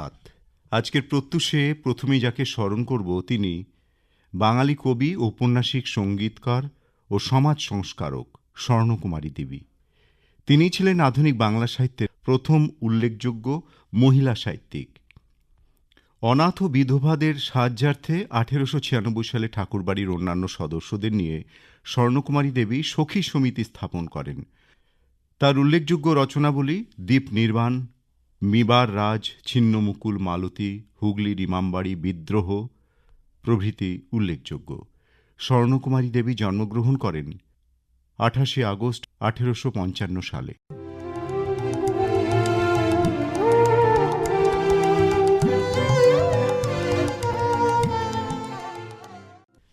সুপ্রভাত আজকের প্রত্যুষে প্রথমেই যাকে স্মরণ করব তিনি বাঙালি কবি, ঔপন্যাসিক সঙ্গীতকার ও সমাজ সংস্কারক স্বর্ণকুমারী দেবী। তিনি ছিলেন আধুনিক বাংলা সাহিত্যের প্রথম উল্লেখযোগ্য মহিলা সাহিত্যিক। অনাথ ও বিধবাদের সাহায্যার্থে আঠেরোশো ছিয়ানব্বই সালে ঠাকুরবাড়ির অন্যান্য সদস্যদের নিয়ে স্বর্ণকুমারী দেবী সখী সমিতি স্থাপন করেন। তার উল্লেখযোগ্য রচনাবলী দ্বীপ নির্বাণ মিবার রাজ, ছিন্নমুকুল মালতী হুগলির ইমামবাড়ি বিদ্রোহ প্রভৃতি উল্লেখযোগ্য। স্বর্ণকুমারী দেবী জন্মগ্রহণ করেন আঠাশে আগস্ট আঠেরোশো পঞ্চান্ন সালে।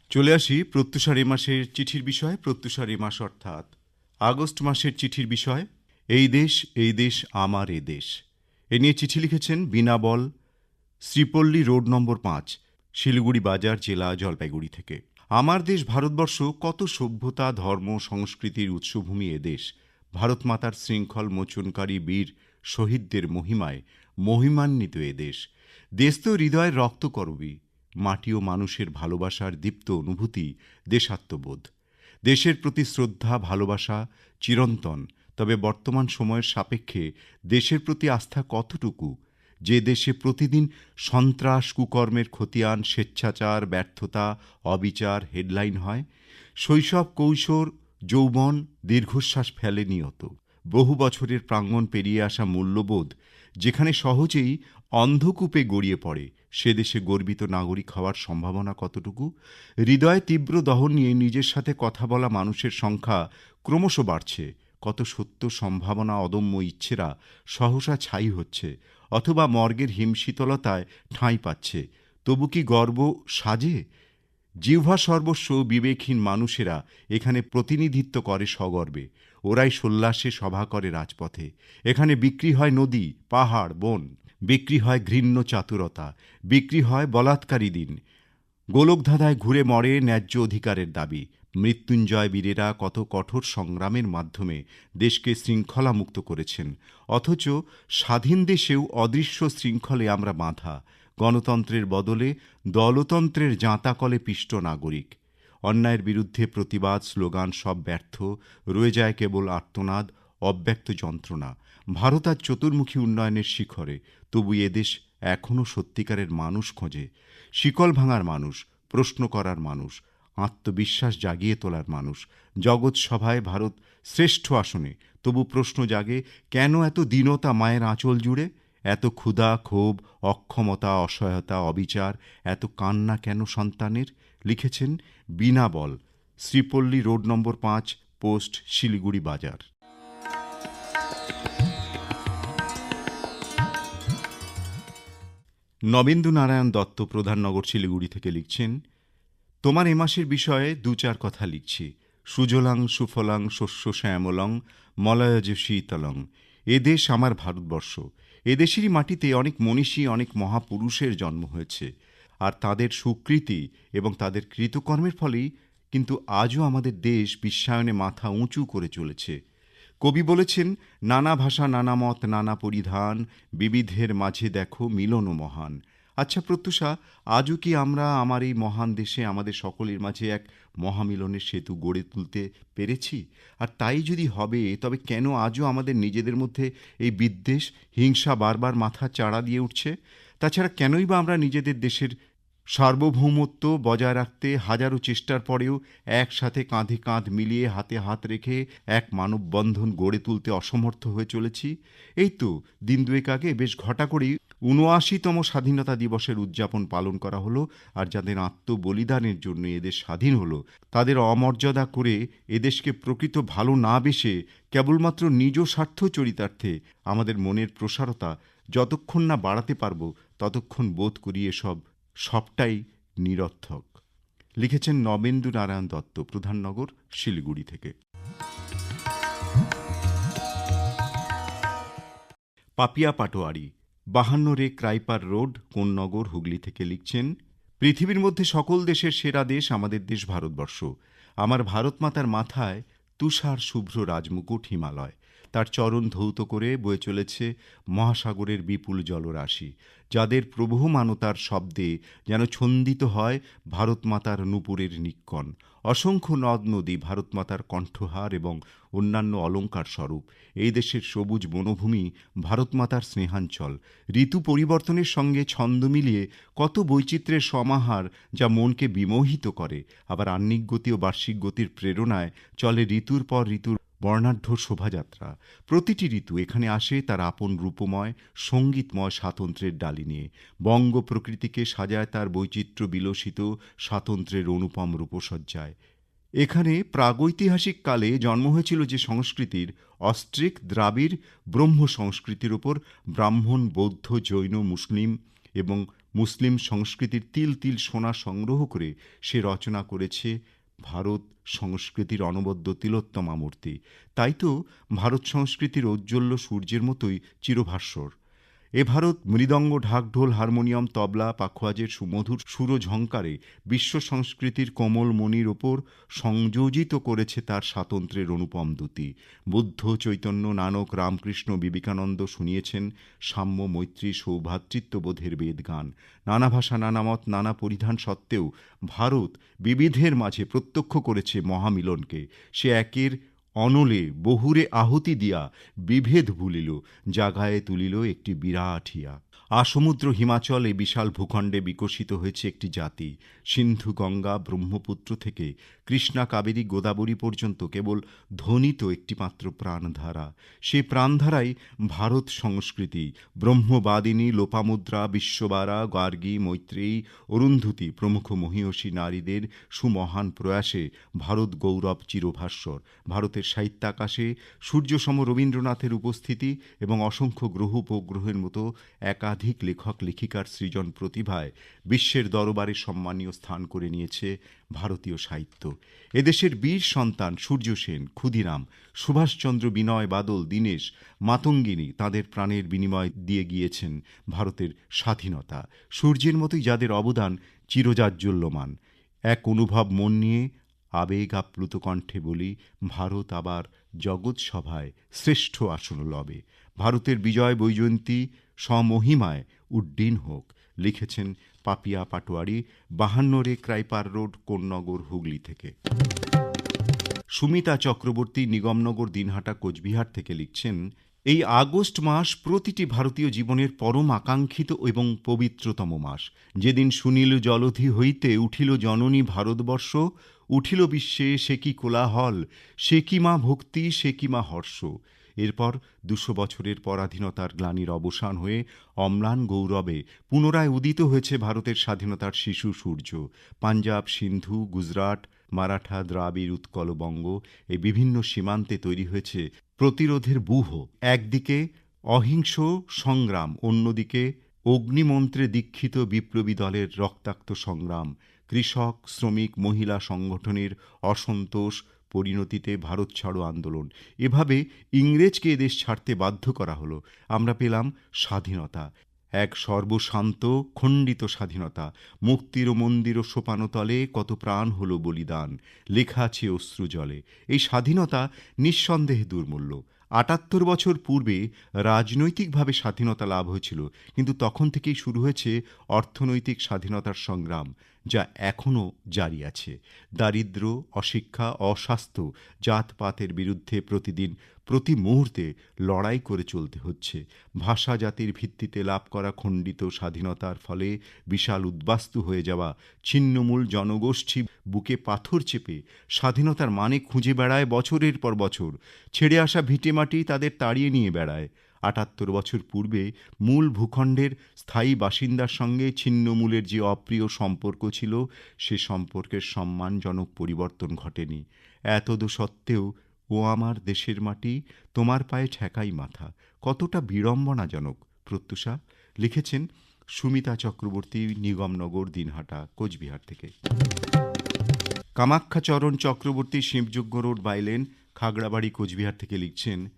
চলে আসি প্রত্যুষার মাসের চিঠির বিষয়, প্রত্যুষার মাস অর্থাৎ আগস্ট মাসের চিঠির বিষয়। এই দেশ এই দেশ, আমার এ দেশ। এ নিয়ে চিঠি লিখেছেন বিনাবল শ্রীপল্লী রোড নম্বর পাঁচ, শিলিগুড়ি বাজার জেলা জলপাইগুড়ি থেকে। আমার দেশ ভারতবর্ষ কত সভ্যতা, ধর্ম, সংস্কৃতির উৎসভূমি এদেশ দেশ। ভারত মাতার শৃঙ্খল মোচনকারী বীর শহীদদের মহিমায় মহিমান্বিত এ দেশ। দেশ তো হৃদয়ের রক্তকরবী, মাটি ও মানুষের ভালোবাসার দীপ্ত অনুভূতি, দেশাত্মবোধ। দেশের প্রতি শ্রদ্ধা, ভালোবাসা, চিরন্তন। তবে বর্তমান সময়ের সাপেক্ষে দেশের প্রতি আস্থা কতটুকু? যে দেশে প্রতিদিন সন্ত্রাস, কুকর্মের খতিয়ান, স্বেচ্ছাচার, ব্যর্থতা, অবিচার, হেডলাইন হয়, শৈশব, কৈশোর, যৌবন, দীর্ঘশ্বাস ফেলে নিয়ত। বহু বছরের প্রাঙ্গণ পেরিয়ে আসা মূল্যবোধ, যেখানে সহজেই অন্ধকূপে গড়িয়ে পড়ে, সে দেশে গর্বিত নাগরিক হওয়ার সম্ভাবনা কতটুকু? হৃদয়ে তীব্র দহন নিয়ে নিজের সাথে কথা বলা মানুষের সংখ্যা ক্রমশ বাড়ছে। কত সত্য সম্ভাবনা অদম্য ইচ্ছেরা সহসা ছাই হচ্ছে, অথবা মর্গের হিমশীতলতায় ঠাঁই পাচ্ছে। তবু কি গর্ব সাজে? জিহ্বা সর্বস্ব বিবেকহীন মানুষেরা এখানে প্রতিনিধিত্ব করে সগর্বে ওরাই সোল্লাসে সভা করে রাজপথে। এখানে বিক্রি হয় নদী, পাহাড়, বন, বিক্রি হয় ঘৃণ্য চাতুরতা, বিক্রি হয় বলাৎকারী দিন। গোলকধাঁধায় ঘুরে মরে ন্যায্য অধিকারের দাবি। মৃত্যুঞ্জয় বীরেরা কত কঠোর সংগ্রামের মাধ্যমে দেশকে শৃঙ্খলামুক্ত করেছেন। অথচ স্বাধীন দেশেও অদৃশ্য শৃঙ্খলে আমরা বাঁধা। গণতন্ত্রের বদলে দলতন্ত্রের জাঁতাকলে পিষ্ট নাগরিক। অন্যায়ের বিরুদ্ধে প্রতিবাদ, স্লোগান সব ব্যর্থ। রয়ে যায় কেবল আর্তনাদ, অব্যক্ত যন্ত্রণা। ভারত আজ চতুর্মুখী উন্নয়নের শিখরে। তবু এদেশ এখনও সত্যিকারের মানুষ খোঁজে। শিকল ভাঙার মানুষ, প্রশ্ন করার মানুষ। আত্মবিশ্বাস জাগিয়ে তোলার মানুষ। জগৎ সভায় ভারত শ্রেষ্ঠ আসনে। তবু প্রশ্ন জাগে, কেন এত দীনতা মায়ের আঁচল জুড়ে? এত ক্ষুধা, ক্ষোভ, অক্ষমতা, অসহায়তা, অবিচার, এত কান্না কেন সন্তানের? লিখেছেন বিনা বল, শ্রীপল্লী রোড নম্বর পাঁচ, পোস্ট শিলিগুড়ি বাজার। নবেন্দু নারায়ণ দত্ত প্রধাননগর শিলিগুড়ি থেকে লিখছেন তোমার এ মাসের বিষয়ে দু চার কথা লিখছি। সুজলাং, সুফলাং, শস্য শ্যামলং, মলয়জ শীতলং। এ দেশ আমার ভারতবর্ষ। এদেশেরই মাটিতে অনেক মনীষী, অনেক মহাপুরুষের জন্ম হয়েছে। আর তাদের সুকৃতি এবং তাদের কৃতকর্মের ফলেই কিন্তু আজও আমাদের দেশ বিশ্বায়নে মাথা উঁচু করে চলেছে। কবি বলেছেন, নানা ভাষা, নানা মত, নানা পরিধান, বিবিধের মাঝে দেখো মিলন মহান। আচ্ছা প্রত্যুষা, আজও কি আমরা আমার এই মহান দেশে আমাদের সকলের মাঝে এক মহামিলনের সেতু গড়ে তুলতে পেরেছি? আর তাই যদি হবে, তবে কেন আজও আমাদের নিজেদের মধ্যে এই বিদ্বেষ, হিংসা বারবার মাথা চাড়া দিয়ে উঠছে? তাছাড়া কেনই বা আমরা নিজেদের দেশের সার্বভৌমত্ব বজায় রাখতে হাজারো চেষ্টার পরেও একসাথে কাঁধে কাঁধ মিলিয়ে হাতে হাত রেখে এক মানববন্ধন গড়ে তুলতে অসমর্থ হয়ে চলেছি? এই তো, দিন দুয়েক আগে বেশ ঘটা করেই উনআশিতম স্বাধীনতা দিবসের উদযাপন পালন করা হলো আর যাদের আত্মবলিদানের জন্য এদেশ স্বাধীন হলো, তাদের অমর্যাদা করে এদেশকে প্রকৃত ভালো না বেসে কেবলমাত্র নিজ স্বার্থ চরিতার্থে আমাদের মনের প্রসারতা যতক্ষণ না বাড়াতে পারব, ততক্ষণ বোধ করি এসব সবটাই নিরর্থক। লিখেছেন নবেন্দু নারায়ণ দত্ত, প্রধাননগর, শিলিগুড়ি থেকে। পাপিয়া পাটোয়ারি বাহান্ন রে ক্রাইপার রোড কোন্নগর হুগলি থেকে লিখছেন, পৃথিবীর মধ্যে সকল দেশের সেরা দেশ আমাদের দেশ ভারতবর্ষ। আমার ভারতমাতার মাথায় তুষার শুভ্র রাজমুকুট হিমালয়। তার চরণ ধৌত করে বয়ে চলেছে মহাসাগরের বিপুল জলরাশি, যাদের প্রবহমানতার শব্দে যেন ছন্দিত হয় ভারতমাতার নূপুরের নিক্কণ। অসংখ্য নদ নদী ভারতমাতার কণ্ঠহার এবং অন্যান্য অলঙ্কার স্বরূপ। এই দেশের সবুজ বনভূমি ভারতমাতার স্নেহাঞ্চল। ঋতু পরিবর্তনের সঙ্গে ছন্দ মিলিয়ে কত বৈচিত্র্যের সমাহার যা মনকে বিমোহিত করে। আবার আহ্নিক গতি ও বার্ষিক গতির প্রেরণায় চলে ঋতুর পর ঋতুর বর্ণাঢ্য শোভাযাত্রা। প্রতিটি ঋতু এখানে আসে তার আপন রূপময়, সঙ্গীতময় স্বাতন্ত্র্যের ডালি নিয়ে। বঙ্গ প্রকৃতিকে সাজায় তার বৈচিত্র্য বিলসিত স্বাতন্ত্র্যের অনুপম রূপসজ্জায়। এখানে প্রাগৈতিহাসিক কালে জন্ম হয়েছিল যে সংস্কৃতির অস্ট্রিক দ্রাবিড় ব্রহ্ম সংস্কৃতির ওপর ব্রাহ্মণ, বৌদ্ধ, জৈন, মুসলিম এবং মুসলিম সংস্কৃতির তিল তিল সোনা সংগ্রহ করে সে রচনা করেছে ভারত সংস্কৃতির অনবদ্য তিলোত্তমা মূর্তি। তাই তো ভারত সংস্কৃতির ঔজ্জ্বল্য সূর্যের মতোই চিরভাস্বর। এ ভারত মৃদঙ্গ ঢাকঢোল হারমোনিয়াম তবলা পাখোয়াজের সুমধুর সুরঝঙ্কারে বিশ্ব সংস্কৃতির কোমল মণির ওপর সংযোজিত করেছে তার স্বাতন্ত্র্যের অনুপম দ্যুতি। বুদ্ধ চৈতন্য নানক রামকৃষ্ণ বিবেকানন্দ শুনিয়েছেন সাম্য মৈত্রী সৌভ্রাতৃত্ববোধের বেদগান নানা ভাষা, নানা মত, নানা পরিধান সত্ত্বেও ভারত বিবিধের মাঝে প্রত্যক্ষ করেছে মহামিলনকে। সে একের অনলে বহুরে আহুতি দিয়া বিভেদ ভুলিল জাগায়ে তুলিল একটি বিরাট হিয়া। আসমুদ্র হিমাচল এই বিশাল ভূখণ্ডে বিকশিত হয়েছে একটি জাতি। সিন্ধু, গঙ্গা, ব্রহ্মপুত্র থেকে কৃষ্ণা, কাবেরী, গোদাবরী পর্যন্ত কেবল ধ্বনিত একটি মাত্র প্রাণধারা। সে প্রাণধারাই ভারত সংস্কৃতি। ব্রহ্মবাদিনী, লোপামুদ্রা, বিশ্ববারা, গার্গী, মৈত্রেয়ী, অরুন্ধতী প্রমুখ মহীয়সী নারীদের সুমহান প্রয়াসে ভারত গৌরব চিরভাস্বর ভারতের সাহিত্যাকাশে সূর্যসম রবীন্দ্রনাথের উপস্থিতি এবং অসংখ্য গ্রহ উপগ্রহের মতো একাধিক লেখক, লেখিকার সৃজন প্রতিভায় বিশ্বের দরবারে সম্মানীয় স্থান করে নিয়েছে ভারতীয় সাহিত্য। এদেশের বীর সন্তান সূর্য সেন, ক্ষুদিরাম, সুভাষচন্দ্র বিনয় বাদল, দীনেশ, মাতঙ্গিনী তাদের প্রাণের বিনিময় দিয়ে গিয়েছেন ভারতের স্বাধীনতা। সূর্যের মতোই যাদের অবদান চিরজাজ্জল্যমান এক অনুভব মন নিয়ে আবেগ আপ্লুত কণ্ঠে বলি, ভারত আবার জগৎ সভায় শ্রেষ্ঠ আসন লবে। ভারতের বিজয় বৈজয়ন্তী স্বমহিমায় উড্ডীন হোক, লিখেছেন পাপিয়া পাটোয়ারি, বাহান্নরে ক্রাইপার রোড, কোন্নগর হুগলি থেকে। সুমিতা চক্রবর্তী নিগমনগর, দিনহাটা, কোচবিহার থেকে লিখছেন, এই আগস্ট মাস প্রতিটি ভারতীয় জীবনের পরম আকাঙ্ক্ষিত এবং পবিত্রতম মাস। যেদিন সুনীল জলধি হইতে উঠিল জননী ভারতবর্ষ, উঠিল বিশ্বে সে কি কোলাহল, সে কি মা ভক্তি, সে কি মা হর্ষ। এরপর দুশো বছরের পরাধীনতার গ্লানির অবসান হয়ে অম্লান গৌরবে পুনরায় উদিত হয়েছে ভারতের স্বাধীনতার শিশু সূর্য। পাঞ্জাব, সিন্ধু, গুজরাট, মারাঠা, দ্রাবিড়, উৎকল বঙ্গ এই বিভিন্ন সীমান্তে তৈরি হয়েছে প্রতিরোধের ব্যূহ একদিকে অহিংস সংগ্রাম, অন্যদিকে অগ্নিমন্ত্রে দীক্ষিত বিপ্লবী দলের রক্তাক্ত সংগ্রাম। কৃষক, শ্রমিক, মহিলা সংগঠনের অসন্তোষ পরিণতিতে ভারত ছাড়ো আন্দোলন। এভাবে ইংরেজকে এদেশ ছাড়তে বাধ্য করা হলো। আমরা পেলাম স্বাধীনতা। এক সর্বশান্ত, খণ্ডিত স্বাধীনতা। মুক্তির মন্দির সোপানতলে কত প্রাণ হল বলিদান। লেখা আছে অশ্রু জলে এই স্বাধীনতা নিঃসন্দেহে দুর্মূল্য। আটাত্তর বছর পূর্বে রাজনৈতিকভাবে স্বাধীনতা লাভ হয়েছিল, কিন্তু তখন থেকেই শুরু হয়েছে অর্থনৈতিক স্বাধীনতার সংগ্রাম। যা এখনও জারি আছে। দারিদ্র অশিক্ষা, অস্বাস্থ্য, জাতপাতের বিরুদ্ধে প্রতিদিন, প্রতি মুহূর্তে লড়াই করে চলতে হচ্ছে। ভাষা জাতির ভিত্তিতে লাভ করা খণ্ডিত স্বাধীনতার ফলে বিশাল উদ্বাস্তু হয়ে যাওয়া ছিন্নমূল জনগোষ্ঠী বুকে পাথর চেপে স্বাধীনতার মানে খুঁজে বেড়ায় বছরের পর বছর। ছেড়ে আসা ভিটেমাটি তাদের তাড়িয়ে নিয়ে বেড়ায়। আটাত্তর বছর পূর্বে মূল ভূখণ্ডের স্থায়ী বাসিন্দার সঙ্গে ছিন্নমূলের যে অপ্রিয় সম্পর্ক ছিল, সে সম্পর্কের সম্মানজনক পরিবর্তন ঘটেনি। এতদ সত্ত্বেও, ও আমার দেশের মাটি, তোমার পায়ে ঠেকাই মাথা। কতটা বিড়ম্বনাজনক। প্রত্যুষা লিখেছেন সুমিতা চক্রবর্তী, নিগমনগর, দিনহাটা, কোচবিহার থেকে। কামাখ্যাচরণ চক্রবর্তী শিবযজ্ঞ রোড বাইলেন, খাগড়াবাড়ি, কোচবিহার থেকে লিখছেন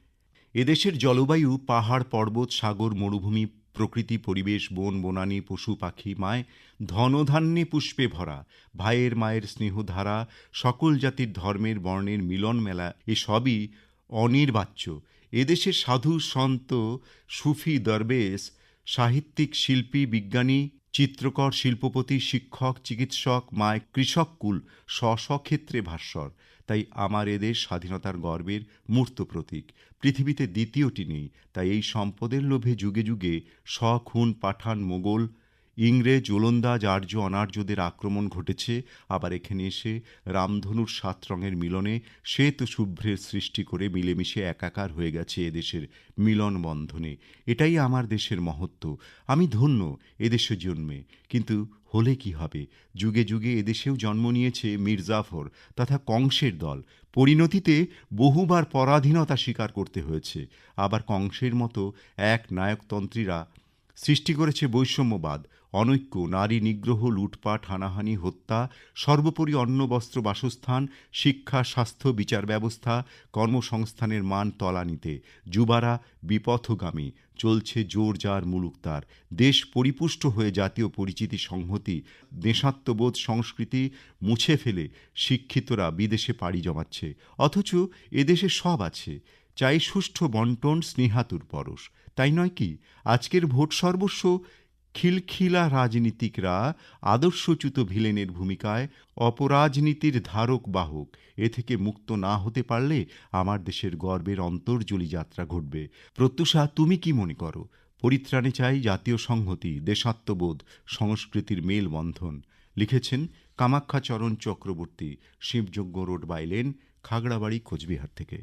এদেশের জলবায়ু, পাহাড়, পর্বত, সাগর, মরুভূমি, প্রকৃতি, পরিবেশ, বন, বনানী, পশু, পাখি, মায়, ধনধান্যে পুষ্পে ভরা, ভাইয়ের মায়ের স্নেহধারা, সকল জাতির ধর্মের, বর্ণের মিলন মেলা, এসবই অনির্বাচ্য। এদেশের সাধু, সন্ত, সুফি, দরবেশ, সাহিত্যিক, শিল্পী, বিজ্ঞানী চিত্রকর, শিল্পপতি, শিক্ষক, চিকিৎসক, মায় কৃষককুল স্ব স্বক্ষেত্রে ভাস্বর। তাই আমার এদের স্বাধীনতার গর্বের মূর্ত প্রতীক। পৃথিবীতে দ্বিতীয়টি নেই, তাই এই সম্পদের লোভে যুগে যুগে স্বখুন পাঠান মোগল ইংরেজ, ওলন্দাজ, আর্য, অনার্যদের আক্রমণ ঘটেছে। আবার এখানে এসে রামধনুর সাত রঙের মিলনে শ্বেত শুভ্রের সৃষ্টি করে মিলেমিশে একাকার হয়ে গেছে এদেশের মিলন বন্ধনে। এটাই আমার দেশের মহত্ব। আমি ধন্য এদেশে জন্মে। কিন্তু হলে কি হবে? যুগে যুগে এদেশেও জন্ম নিয়েছে মির্জাফর, তথা কংসের দল। পরিণতিতে বহুবার পরাধীনতা স্বীকার করতে হয়েছে। আবার কংসের মতো এক নায়কতন্ত্রীরা সৃষ্টি করেছে বৈষম্যবাদ, অনৈক্য, নারী নিগ্রহ, লুটপাট, হানাহানি, হত্যা, সর্বোপরি অন্ন, বস্ত্র, বাসস্থান, শিক্ষা, স্বাস্থ্য, বিচার ব্যবস্থা, কর্মসংস্থানের মান তলানিতে। যুবারা বিপথগামী, চলছে জোর যার মুলুক তার দেশ পরিপুষ্ট হয়ে জাতীয় পরিচিতি সংহতি, দেশাত্মবোধ সংস্কৃতি মুছে ফেলে শিক্ষিতরা বিদেশে পাড়ি জমাচ্ছে। অথচ এদেশে সব আছে। চাই সুষ্ঠু বন্টন, স্নেহাতুর পরশ। তাই নয় কি? আজকের ভোট সর্বস্ব খিলখিলা রাজনীতিকরা আদর্শচ্যুত ভিলেনের ভূমিকায় অপরাজনীতির ধারক বাহক। এ থেকে মুক্ত না হতে পারলে আমার দেশের গর্বের অন্তর্জলি যাত্রা ঘটবে। প্রত্যুষা, তুমি কি মনে করো? পরিত্রাণে চাই জাতীয় সংহতি, দেশাত্মবোধ, সংস্কৃতির মেলবন্ধন। লিখেছেন কামাক্ষাচরণ চক্রবর্তী, শিবযজ্ঞ রোড বাইলেন খাগড়াবাড়ি, কোচবিহার থেকে।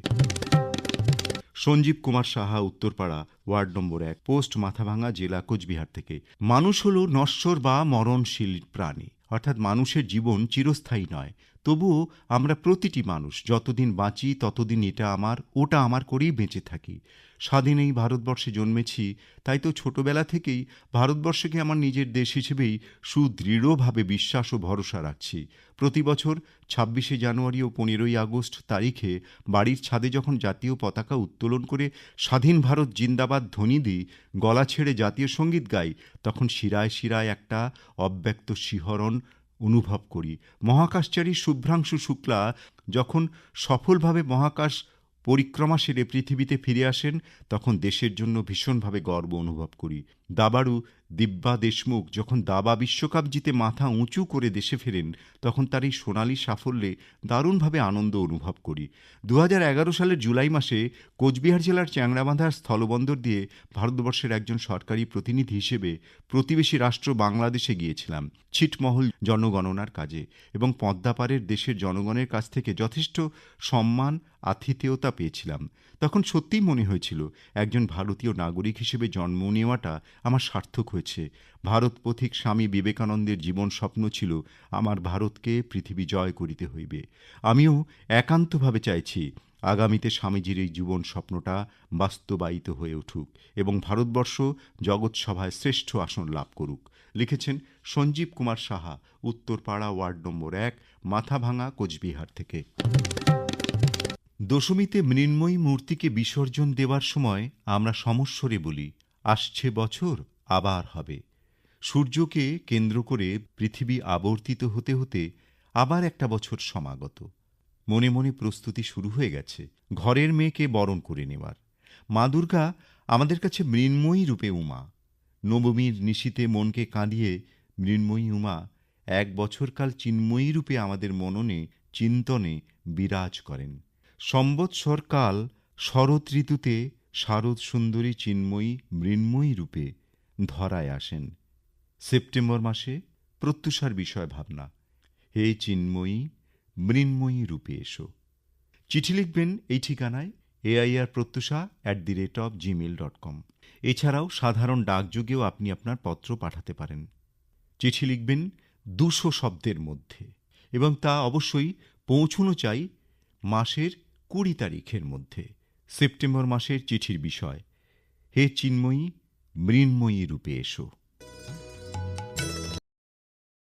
সঞ্জীব কুমার সাহা, উত্তরপাড়া, ওয়ার্ড নম্বর এক, পোস্ট মাথাভাঙা, জেলা কোচবিহার থেকে। মানুষ হল নশ্বর বা মরণশীল প্রাণী। অর্থাৎ মানুষের জীবন চিরস্থায়ী নয়। তবুও আমরা প্রতিটি মানুষ, যতদিন বাঁচি, ততদিন এটা আমার, ওটা আমার করেই বেঁচে থাকি। স্বাধীন এই ভারতবর্ষে জন্মেছি, তাই তো ছোটবেলা থেকেই ভারতবর্ষকে আমার নিজের দেশ হিসেবেই সুদৃঢ়ভাবে বিশ্বাস ও ভরসা রাখছি। প্রতি বছর ছাব্বিশে জানুয়ারি ও পনেরোই আগস্ট তারিখে বাড়ির ছাদে যখন জাতীয় পতাকা উত্তোলন করে স্বাধীন ভারত জিন্দাবাদ ধ্বনি দিই, গলা ছেড়ে জাতীয় সংগীত গাই, তখন শিরায় শিরায় একটা অব্যক্ত শিহরণ অনুভব করি। মহাকাশচারী শুভ্রাংশু শুক্লা যখন সফলভাবে মহাকাশ পরিক্রমা সেরে পৃথিবীতে ফিরে আসেন, তখন দেশের জন্য ভীষণভাবে গর্ব অনুভব করি। দাবাড়ু দিব্যা দেশমুখ যখন দাবা বিশ্বকাপ জিতে মাথা উঁচু করে দেশে ফেরেন, তখন তার এই সোনালি সাফল্যে দারুণভাবে আনন্দ অনুভব করি। দু হাজার এগারো সালের জুলাই মাসে কোচবিহার জেলার চ্যাংড়াবাঁধার স্থলবন্দর দিয়ে ভারতবর্ষের একজন সরকারি প্রতিনিধি হিসেবে প্রতিবেশী রাষ্ট্র বাংলাদেশে গিয়েছিলাম। ছিটমহল জনগণনার কাজে এবং পদ্মাপাড়ের দেশের জনগণের কাছ থেকে যথেষ্ট সম্মান, আতিথেয়তা পেয়েছিলাম। তখন সত্যিই মনে হয়েছিল, একজন ভারতীয় নাগরিক হিসেবে জন্ম নেওয়াটা আমার সার্থক হয়েছে। ভারত পথিক স্বামী বিবেকানন্দের জীবন স্বপ্ন ছিল, আমার ভারতকে পৃথিবী জয় করিতে হইবে। আমিও একান্তভাবে চাইছি, আগামীতে স্বামীজির এই জীবন স্বপ্নটা বাস্তবায়িত হয়ে উঠুক এবং ভারতবর্ষ জগৎসভায় শ্রেষ্ঠ আসন লাভ করুক। লিখেছেন সঞ্জীব কুমার সাহা, উত্তরপাড়া ওয়ার্ড নম্বর এক, মাথাভাঙা, কোচবিহার থেকে। দশমীতে মৃন্ময়ী মূর্তিকে বিসর্জন দেওয়ার সময় আমরা সমস্বরে বলি আসছে বছর, আবার হবে। সূর্যকে কেন্দ্র করে পৃথিবী আবর্তিত হতে হতে আবার একটা বছর সমাগত। মনে মনে প্রস্তুতি শুরু হয়ে গেছে, ঘরের মেয়েকে বরণ করে নেওয়ার। মা দুর্গা আমাদের কাছে মৃন্ময়ী রূপে উমা। নবমীর নিশীতে মনকে কাঁদিয়ে, মৃন্ময়ী উমা, এক বছরকাল চিন্ময়ী রূপে আমাদের মননে, চিন্তনে বিরাজ করেন। সম্বৎসরকাল শরৎ ঋতুতে শারদ সুন্দরী চিন্ময়ী মৃন্ময়ী রূপে ধরায় আসেন। সেপ্টেম্বর মাসে প্রত্যুষার বিষয় ভাবনা। হে চিন্ময়ী, মৃন্ময়ী রূপে এসো। চিঠি লিখবেন এই ঠিকানায় AIR Pratyusha at the rate of Gmail dot com এছাড়াও সাধারণ ডাকযোগেও আপনি আপনার পত্র পাঠাতে পারেন। চিঠি লিখবেন দুশো শব্দের মধ্যে এবং তা অবশ্যই পৌঁছনো চাই মাসের কুড়ি তারিখের মধ্যে। সেপ্টেম্বর মাসের চিঠির বিষয়। হে চিন্ময়ী মৃন্ময়ী রূপে এসো।